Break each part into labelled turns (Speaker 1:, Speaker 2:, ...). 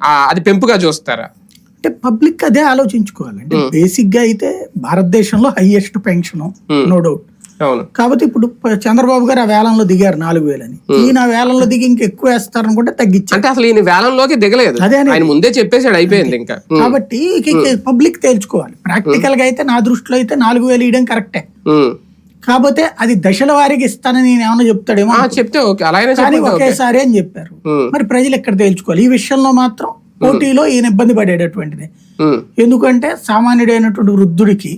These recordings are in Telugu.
Speaker 1: అది పెంపుగా చూస్తారా?
Speaker 2: అంటే పబ్లిక్ అదే ఆలోచించుకోవాలి. అంటే బేసిక్గా అయితే భారతదేశంలో హైయెస్ట్ పెన్షన్ నో డౌట్. కాబట్టి ఇప్పుడు చంద్రబాబు గారు ఆ వేలంలో దిగారు నాలుగు వేలని. ఈయన ఆ వేలంలో దిగి ఇంకా ఎక్కువ వేస్తారనుకుంటే తగ్గించారు.
Speaker 1: అంటే అసలు ఈయన వేలంలోకి దిగలేదు.
Speaker 2: అదే.
Speaker 1: ఆయన ముందే చెప్పేసాడు అయిపోయింది ఇంకా.
Speaker 2: కాబట్టి పబ్లిక్ తేల్చుకోవాలి. ప్రాక్టికల్గా అయితే నా దృష్టిలో అయితే నాలుగు వేలు ఇవ్వడం కరెక్టే. కాకపోతే అది దశల వారికి ఇస్తానని నేను ఏమన్నా చెప్తాడేమో
Speaker 1: చెప్తే అలాగే
Speaker 2: ఒకేసారి అని చెప్పారు. మరి ప్రజలు ఎక్కడ తేల్చుకోవాలి? ఈ విషయంలో మాత్రం పోటీలో ఈయన ఇబ్బంది పడేటటువంటిది. ఎందుకంటే సామాన్యుడైనటువంటి వృద్ధుడికి.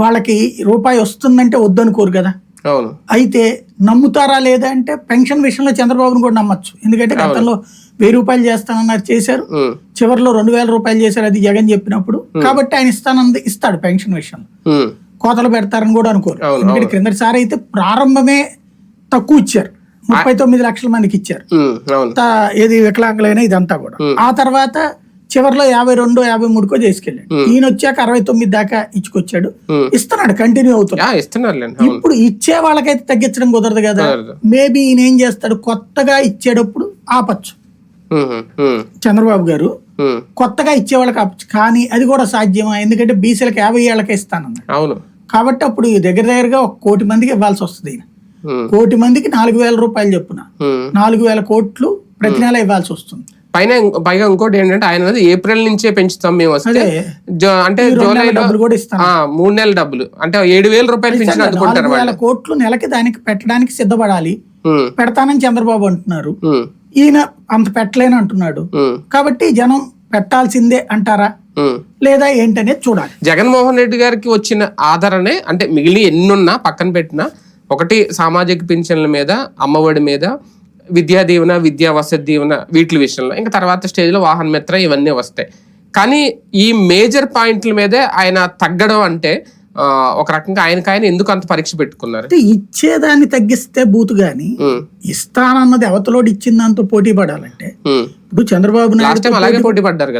Speaker 2: వాళ్ళకి రూపాయి వస్తుందంటే వద్దనుకోరు కదా. అయితే నమ్ముతారా లేదా అంటే పెన్షన్ విషయంలో చంద్రబాబును కూడా నమ్మచ్చు. ఎందుకంటే గతంలో వెయ్యి రూపాయలు చేస్తానన్నారు చేశారు. చివరిలో రెండు వేల రూపాయలు చేశారు అది జగన్ చెప్పినప్పుడు. కాబట్టి ఆయన ఇస్తానన్నది ఇస్తాడు పెన్షన్ విషయంలో. కోతలు పెడతారని కూడా అనుకోరు. ఎందుకంటే క్రిందటిసారి అయితే ప్రారంభమే తక్కువ ఇచ్చారు. ముప్పై తొమ్మిది లక్షల మందికి ఇచ్చారు. ఏది వికలాంగులైన ఇదంతా కూడా. ఆ తర్వాత చివరిలో యాభై రెండు యాభై మూడుకో చేసుకెళ్ళాడు. ఈయన వచ్చాక అరవై తొమ్మిది దాకా ఇచ్చుకొచ్చాడు. ఇస్తున్నాడు కంటిన్యూ అవుతున్నాడు. ఇప్పుడు ఇచ్చే వాళ్ళకైతే తగ్గించడం కుదరదు కదా. మేబీ ఈయన ఏం చేస్తాడు? కొత్తగా ఇచ్చేటప్పుడు ఆపచ్చు. చంద్రబాబు గారు కొత్తగా ఇచ్చే వాళ్ళకి ఆపచ్చు. కానీ అది కూడా సాధ్యమా? ఎందుకంటే బీసీలకు యాభై ఏళ్ళకే ఇస్తానన్నాడు.
Speaker 1: అవును.
Speaker 2: కాబట్టి అప్పుడు దగ్గర దగ్గరగా ఒక కోటి మందికి ఇవ్వాల్సి వస్తుంది కోటి మందికి నాలుగు వేల రూపాయలు చెప్పున. నాలుగు వేల కోట్లు ప్రతి నెల ఇవ్వాల్సి వస్తుంది.
Speaker 1: పైన పైగా ఇంకోటి ఏంటంటే ఆయన ఏప్రిల్ నుంచే పెంచుతాం మేము వస్తే అంటే జూలైలో
Speaker 2: డబ్బులు కూడా ఇస్తాను.
Speaker 1: ఆ, మూడు నెలల డబ్బులు. అంటే ఏడు వేల రూపాయలు పెంచిన అందుకుంటారు
Speaker 2: వేల కోట్లు నెలకి దానికి పెట్టడానికి సిద్ధపడాలి. పెడతానని చంద్రబాబు అంటున్నారు. ఈయన అంత పెట్టలేని అంటున్నాడు కాబట్టి జనం పెట్టాల్సిందే అంటారా. లేదా ఏంటనేది చూడాలి.
Speaker 1: జగన్మోహన్ రెడ్డి గారికి వచ్చిన ఆదరణే అంటే మిగిలిన ఎన్నున్నా పక్కన పెట్టినా ఒకటి సామాజిక పింఛన్ల మీద అమ్మఒడి మీద విద్యా దీవెన విద్యా వసతి దీవెన వీటి విషయంలో. ఇంకా తర్వాత స్టేజ్లో వాహన మిత్ర ఇవన్నీ వస్తాయి. కానీ ఈ మేజర్ పాయింట్ల మీదే ఆయన తగ్గడం అంటే ఒక రకంగా ఆయనకి ఆయన ఎందుకు అంత పరీక్ష పెట్టుకున్నారు?
Speaker 2: అంటే ఇచ్చేదాన్ని తగ్గిస్తే బూతు గాని ఇస్తానన్నది అవతలోడు ఇచ్చిన దాంతో పోటీ పడాలంటే. ఇప్పుడు చంద్రబాబు నాయుడు
Speaker 1: అలాగే పోటీ పడ్డారు కదా.